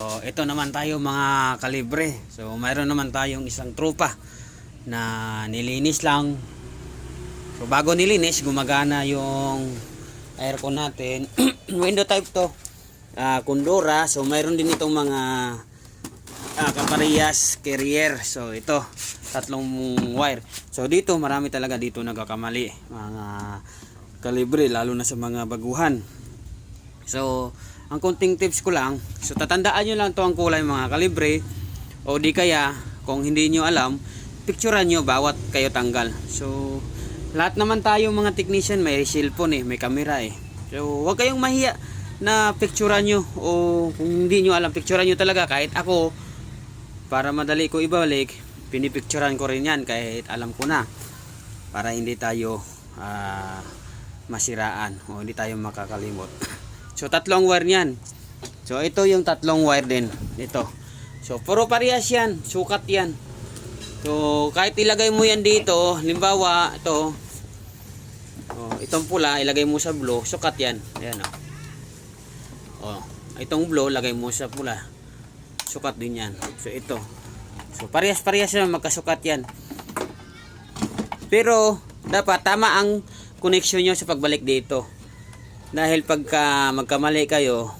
So, ito naman tayo mga kalibre. So, mayroon naman tayong isang trupa na nilinis lang. So, bago nilinis, gumagana yung aircon natin. Window type to. Ah, Kundura. So, mayroon din itong mga ah, kaparehas carrier. So, ito. Tatlong wire. So, dito, marami talaga dito nagkakamali. Mga kalibre, lalo na sa mga baguhan. So, ang konting tips ko lang, so tatandaan nyo lang to ang kulay mga kalibre o di kaya kung hindi nyo alam, picturean nyo bawat kayo tanggal. So, lahat naman tayo mga technician may cellphone eh, may camera eh. So, huwag kayong mahiya na picturean nyo o kung hindi nyo alam, picturean nyo talaga kahit ako para madali ko ibalik, pinipicturean ko rin yan kahit alam ko na para hindi tayo ah, masiraan o hindi tayo makakalimot. So tatlong wire niyan. So ito yung tatlong wire din. Ito. So puro parehas yan. Sukat yan. So kahit ilagay mo yan dito, limbawa ito. Oh, itong pula ilagay mo sa blue, sukat yan. Ayan oh. Oh, itong blue lagay mo sa pula. Sukat din yan. So ito. So parehas-parehas yan magkasukat yan. Pero dapat tama ang connection nyo sa pagbalik dito. Dahil pagka magkamali kayo,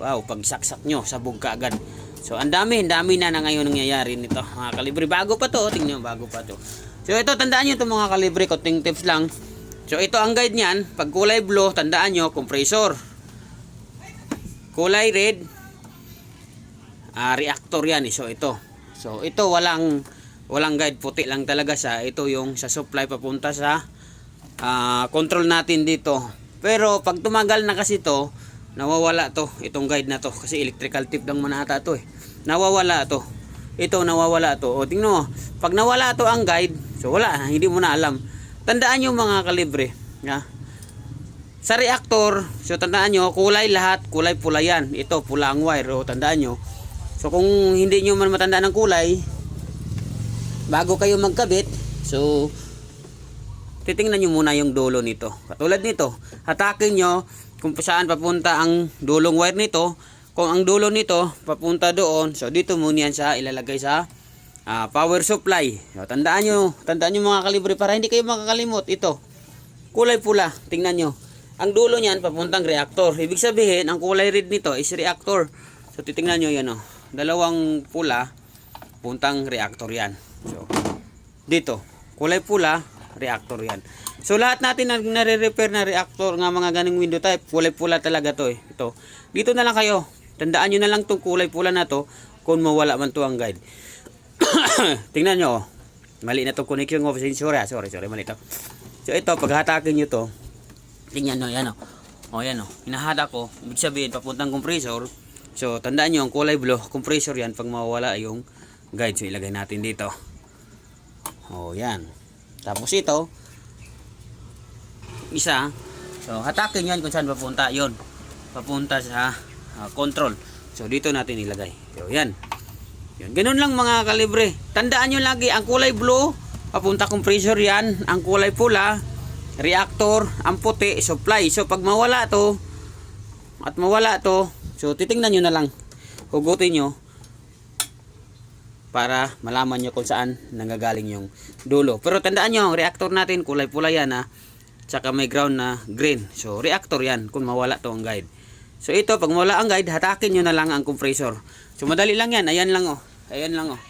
wow, pag saksak nyo, sabog ka agad. So, ang dami, dami na na ngayon nangyayari nito. Mga kalibre, bago pa to, tingnan bago pa to. So, ito, tandaan nyo itong mga kalibre, konting tips lang. So, ito ang guide niyan. Pag kulay blue, tandaan nyo, compressor. Kulay red, ah, reactor yan. eh. So, ito. So, ito, walang, walang guide, puti lang talaga sa, ito yung sa supply papunta sa ah, control natin dito. Pero pag tumagal na kasi to, nawawala to, itong guide na to. Kasi electrical tip lang muna ata to eh. Nawawala to. Ito nawawala to. O tingnan mo, pag nawala to ang guide, so wala, hindi mo na alam. Tandaan nyo mga kalibre. Ya. Sa reactor, so tandaan nyo, kulay lahat, kulay pula yan. Ito, pula ang wire, o tandaan nyo. So kung hindi nyo man matandaan ang kulay, bago kayo magkabit, so titingnan nyo muna yung dulo nito. Katulad nito, hatakin nyo kung saan papunta ang dulong wire nito. Kung ang dulo nito papunta doon, so dito muna yan sa ilalagay sa ah, power supply. So, tandaan nyo, tandaan nyo mga kalibre para hindi kayo makakalimot. Ito, kulay pula, tingnan nyo. Ang dulo niyan papuntang reactor. Ibig sabihin, ang kulay red nito is reactor. So titingnan nyo yan oh. Dalawang pula, puntang reactor yan. So, dito, kulay pula, reactor yan. So lahat natin na nare-repair na reactor nga mga ganing window type, kulay pula talaga to eh. Ito. Dito na lang kayo. Tandaan nyo na lang tong kulay pula na to kung mawala man to ang guide. Tingnan nyo oh. Mali na tong connection of sorry, ah. sorry, sorry, mali to. So ito, paghatakin nyo to, tingnan nyo, yan oh. O yan oh, hinahada ko, ibig sabihin papuntang compressor. So tandaan nyo, ang kulay blue, compressor yan pag mawawala yung guide. So ilagay natin dito. O yan. Tapos ito, isa. So, hatakin yan kung saan papunta. yon Papunta sa ah, control. So, dito natin ilagay. So, yan. Yun. Ganun lang mga kalibre. Tandaan nyo lagi, ang kulay blue, papunta compressor yan. Ang kulay pula, reactor. Ang puti, supply. So, pag mawala to, at mawala to, so, titingnan nyo na lang. Hugutin nyo para malaman nyo kung saan nanggagaling yung dulo. Pero tandaan nyo, ang reactor natin, kulay pula yan ha. Tsaka may ground na green. So, reactor yan kung mawala to ang guide. So, ito, pag mawala ang guide, hatakin nyo na lang ang compressor. So, madali lang yan. Ayan lang oh. Ayan lang oh.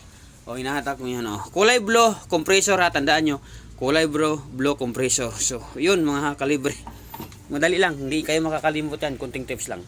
O, hinahatak mo yan oh. Kulay blue, compressor ha. Tandaan nyo. Kulay blue, blue compressor. So, yun mga kalibre. Madali lang. Hindi kayo makakalimut yan. Kunting tips lang.